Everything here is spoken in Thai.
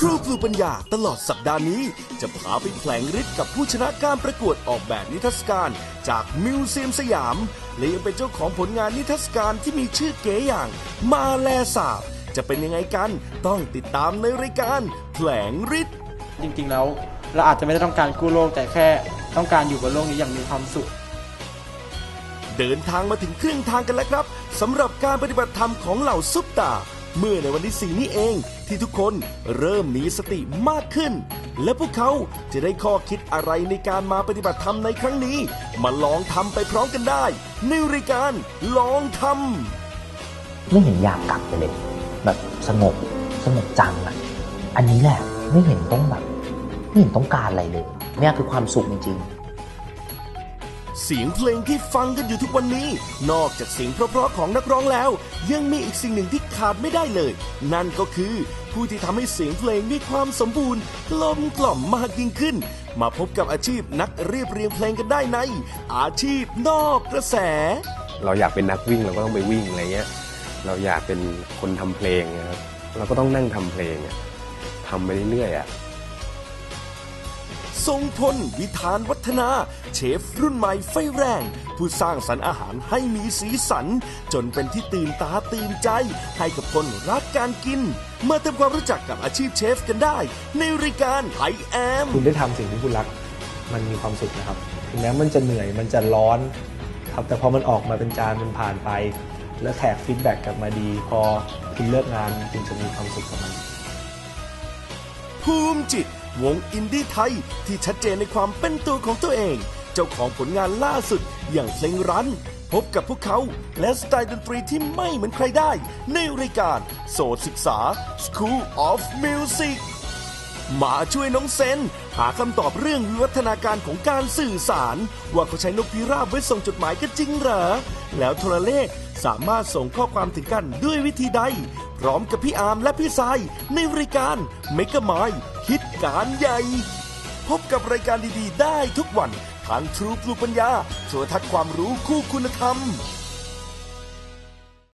ครูปลูกปัญญาตลอดสัปดาห์นี้ จะพาไปแผลงฤทธิ์กับผู้ชนะการประกวดออกแบบนิทรรศการ จากมิวเซียมสยาม และยังเป็นเจ้าของผลงานนิทรรศการที่มีชื่อเก๋อย่าง มาแลสาบ จะเป็นยังไงกันต้องติดตามในรายการแผลงฤทธิ์จริงๆแล้วเราอาจจะไม่ได้ต้องการกู้โลกแต่แค่ต้องการอยู่บนโลกนี้อย่างมีความสุข เดินทางมาถึงครึ่งทางกันแล้วครับสำหรับการปฏิบัติธรรมของเหล่าซุปตา เมื่อในวันที่สี่นี้เอง ที่ทุกคนเริ่มมีสติมากขึ้น และพวกเขาจะได้ข้อคิดอะไรในการมาปฏิบัติธรรมในครั้งนี้ มาลองทำไปพร้อมกันได้ในรายการลองทำไม่เห็นอยากกลับไปเลย แบบสงบสงบจังอะอันนี้แหละไม่เห็นต้องแบบไม่เห็นต้องการอะไรเลยเนี่ยคือความสุขจริง เสียงเพลงที่ฟังกันอยู่ทุกวันนี้ นอกจากเสียงเพราะๆของนักร้องแล้ว ยังมีอีกสิ่งหนึ่งที่ขาดไม่ได้เลย นั่นก็คือ ผู้ที่ทำให้เสียงเพลงมีความสมบูรณ์กลมกล่อมมากยิ่งขึ้น มาพบกับอาชีพนักเรียบเรียงเพลงกันได้ใน อาชีพนอกกระแส เราอยากเป็นนักวิ่งเราก็ต้องไปวิ่งอะไรเงี้ยเราอยากเป็นคนทำเพลงนะครับเราก็ต้องนั่งทำเพลงทำไปเรื่อยๆอะ ทรงพล วิธานวัฒนา เชฟรุ่นใหม่ไฟแรง ผู้สร้างสรรค์อาหารให้มีสีสัน จนเป็นที่ตื่นตาตื่นใจ ให้กับคนรักการกินมาทำความรู้จักกับอาชีพเชฟกันได้ ในรายการไอแอม คุณได้ทำสิ่งที่คุณรัก มันมีความสุขนะครับ ถึงแม้มันจะเหนื่อย มันจะร้อน ครับ แต่พอมันออกมาเป็นจาน มันผ่านไป แล้วแขกฟีดแบ็กกลับมาดี พอคุณเลิกงานคุณจะมีความสุขกับมัน ภูมิจิต วงอินดี้ไทย ที่ชัดเจนในความเป็นตัวของตัวเอง เจ้าของผลงานล่าสุดอย่างเพลงรัน พบกับพวกเขาและสไตล์ดนตรีที่ไม่เหมือนใครได้ ในรายการโสดศึกษา School of Music มาช่วยน้องเซน หาคำตอบเรื่องวิวัฒนาการของการสื่อสาร ว่าเขาใช้นกพิราบไว้ส่งจดหมายกันจริงเหรอ แล้วโทรเลขสามารถส่งข้อความถึงกันด้วยวิธีใด พร้อมกับพี่อาร์มและพี่ทรายในรายการเมกะไม คิดการใหญ่ พบกับรายการดีๆ ได้ทุกวัน ทางทรูปลูปัญญาโทรทัศน์ความรู้คู่คุณธรรม